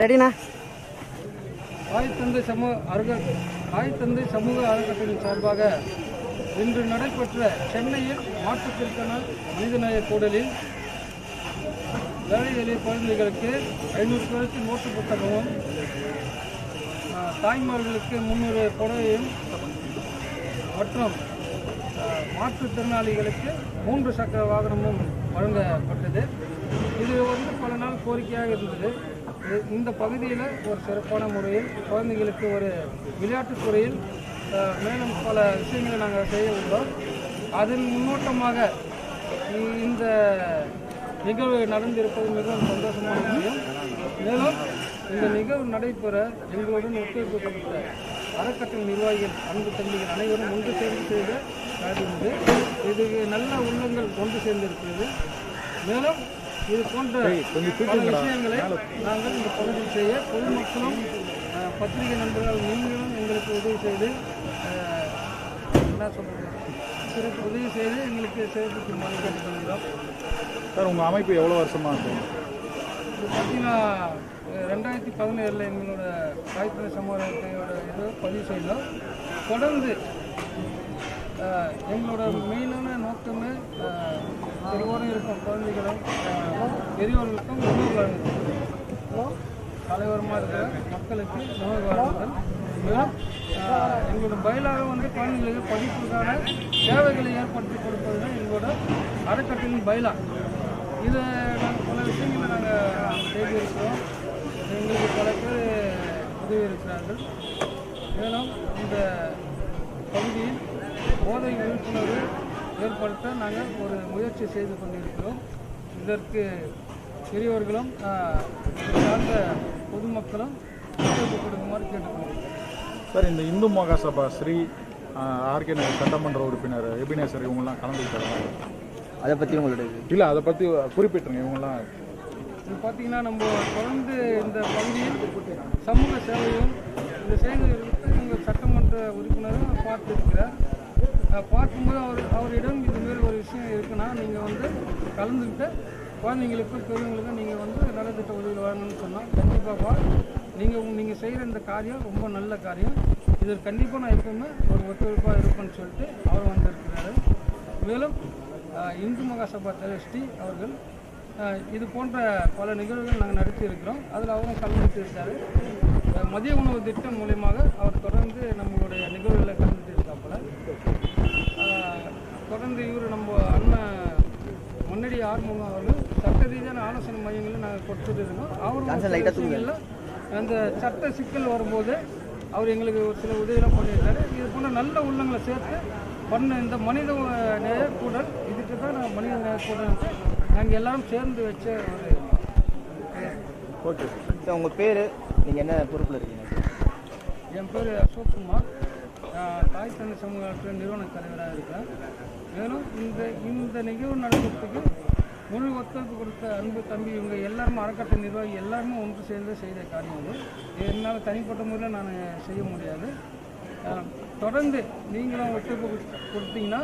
ரெடிண்ணா ஆயத்தந்தை சமூக அருக ஆயத்தந்தை சமூக அறக்கட்டளின் சார்பாக இன்று நடைபெற்ற சென்னையில் மாற்றுத்திற்கான மனிதநேய கூடலில் ஏழை எளிய குழந்தைகளுக்கு ஐநூறு பேருக்கு நோட்டு புத்தகமும் தாய்மார்களுக்கு முந்நூறு புடவையும் மற்றும் மாற்றுத்திறனாளிகளுக்கு மூன்று சக்கர வாகனமும் வழங்கப்பட்டது. இது வந்து பல நாள் கோரிக்கையாக இருந்தது. இந்த பகுதியில் ஒரு சிறப்பான முறையில் குழந்தைகளுக்கு ஒரு விளையாட்டுத் துறையில் மேலும் பல விஷயங்களை நாங்கள் செய்ய உள்ளோம். அதன் முன்னோட்டமாக இந்த நிகழ்வு நடந்திருப்பது மிகவும் சந்தோஷமான விஷயம். மேலும் இந்த நிகழ்வு நடைபெற எங்களுடன் ஒத்துழைப்பு கொடுத்த அறக்கட்டளை நிர்வாகிகள் அன்பு தம்பிகள் அனைவரும் ஒன்று சேர்ந்து செய்த காரியம் இது. இது நல்ல உள்ளங்கள் ஒன்று சேர்ந்திருக்கிறது. மேலும் இது போன்ற பல விஷயங்களை நாங்கள் இந்த பகுதியில் செய்ய பொதுமக்களும் பத்திரிகை நண்பர்கள் நீங்களும் எங்களுக்கு உதவி செய்து என்ன சொல்றது? சிறப்பு உதவி செய்து எங்களுக்கு சிறப்பிக்குமாறு கேட்டுக்கொள்கிறோம் சார் உங்கள் அமைப்பு எவ்வளோ வருஷமாக இருக்கு? இது பார்த்தீங்கன்னா ரெண்டாயிரத்தி பதினேழில் எங்களோட காய்ச்சல் சமுதாயத்தையோட இது பதிவு செய்தோம். தொடர்ந்து எங்களோட மெயினான நோக்கமே அஹ், தெருவோரம் இருக்கும் குழந்தைகளும் பெரியோர்களுக்கும் உணவு வழங்குதல் தலைவரமாக இருக்கிற மக்களுக்கு உணவு வழங்குதல் மேலும் எங்களோட பயிலாக வந்து குழந்தைகளுக்கு படிப்புக்கான சேவைகளை ஏற்படுத்தி கொடுப்பது தான் எங்களோட அறக்கட்டளின் பயிலா. இதை நாங்கள் பல விஷயங்களை நாங்கள் செய்திருக்கிறோம். எங்களுக்கு பல பேர் உதவி இருக்கிறார்கள் மேலும் இந்த பகுதியில் போதை விழிப்புணர்வு ஏற்படுத்த நாங்கள் ஒரு முயற்சி செய்து கொண்டிருக்கிறோம். இதற்கு பெரியவர்களும் சார்ந்த பொதுமக்களும் ஒத்துழைப்பு கொடுக்குமாறு கேட்டுக்கொள்கிறோம் சார் இந்த இந்து மகாசபா ஸ்ரீ ஆர்கே நகர் சட்டமன்ற உறுப்பினர் எபினேசர் இவங்கெல்லாம் கலந்துக்கிட்டாங்க அதை பற்றி உங்களுடைய இல்லை அதை பற்றி குறிப்பிட்டுருங்க இவங்கெல்லாம். இது பார்த்தீங்கன்னா நம்ம தொடர்ந்து இந்த பகுதியில் சமூக சேவையும் இந்த செயல்களுக்கு எங்கள் சட்டமன்ற உறுப்பினரும் பார்த்துருக்கிறார். பார்க்கும்போது அவர் அவரிடம் இதுமாரி ஒரு விஷயம் இருக்குன்னா நீங்கள் வந்து கலந்துக்கிட்டு குழந்தைங்களுக்கும் பெரியவங்களுக்கும் நீங்கள் வந்து நலத்திட்ட உதவிகள் வழங்கணும்னு சொன்னால் கண்டிப்பாக நீங்கள் நீங்கள் செய்கிற இந்த காரியம் ரொம்ப நல்ல காரியம். இது கண்டிப்பாக நான் எப்பவுமே ஒரு ஒத்துழைப்பாக இருப்பேன்னு சொல்லிட்டு அவர் வந்திருக்கிறாரு. மேலும் இந்து மகாசபா தலைவர் அவர்கள் இது போன்ற பல நிகழ்வுகள் நாங்கள் நடத்தி இருக்கிறோம். அதில் அவரும் கலந்துட்டு இருக்கார். மதிய உணவு திட்டம் மூலயமாக அவர் தொடர்ந்து நம்மளுடைய நிகழ்வுகளை கலந்து ஆறுமுகம் அவர்கள் சட்ட ரீதியான ஆலோசனை மையங்களை நாங்கள் கொடுத்துட்டு இருக்கோம் அவர் விஷயங்கள்ல அந்த சட்ட சிக்கல் வரும்போது அவர் எங்களுக்கு ஒரு சில உதவியெல்லாம் பண்ணியிருக்காரு. இது போன்ற நல்ல உள்ளங்களை சேர்த்து பண்ண இந்த மனித நேய கூடல் இதுக்கு தான் நாங்கள் மனித நேய கூடல் நாங்கள் எல்லாரும் சேர்ந்து வச்ச ஒரு. ஓகே. சார் உங்கள் பேர்? நீங்கள் என்ன பொறுப்பில் இருக்கீங்க? என் பேர் அசோக் குமார் தாய் தந்தை சமூகத்தில் நிறுவன தலைவராக இருக்கேன். மேலும் இந்த இந்த நிகழ்வு நடக்கிறதுக்கு முழு ஒத்துழைப்பு கொடுத்த அன்பு தம்பி இவங்க எல்லாருமே அறக்கட்டளை நிர்வாகி எல்லாருமே ஒன்று சேர்ந்து செய்த காரியம் அது. இது என்னால் தனிப்பட்ட முறையில் நான் செய்ய முடியாது. தொடர்ந்து நீங்களும் ஒத்துழைப்பு கொடுத்தீங்கன்னா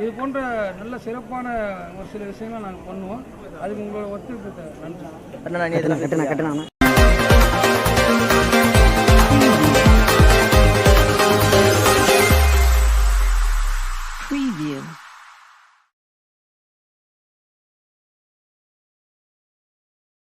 இது போன்ற நல்ல சிறப்பான ஒரு சில விஷயங்களை நாங்கள் பண்ணுவோம். அதுக்கு உங்களோட ஒத்துழைப்பு நன்றி.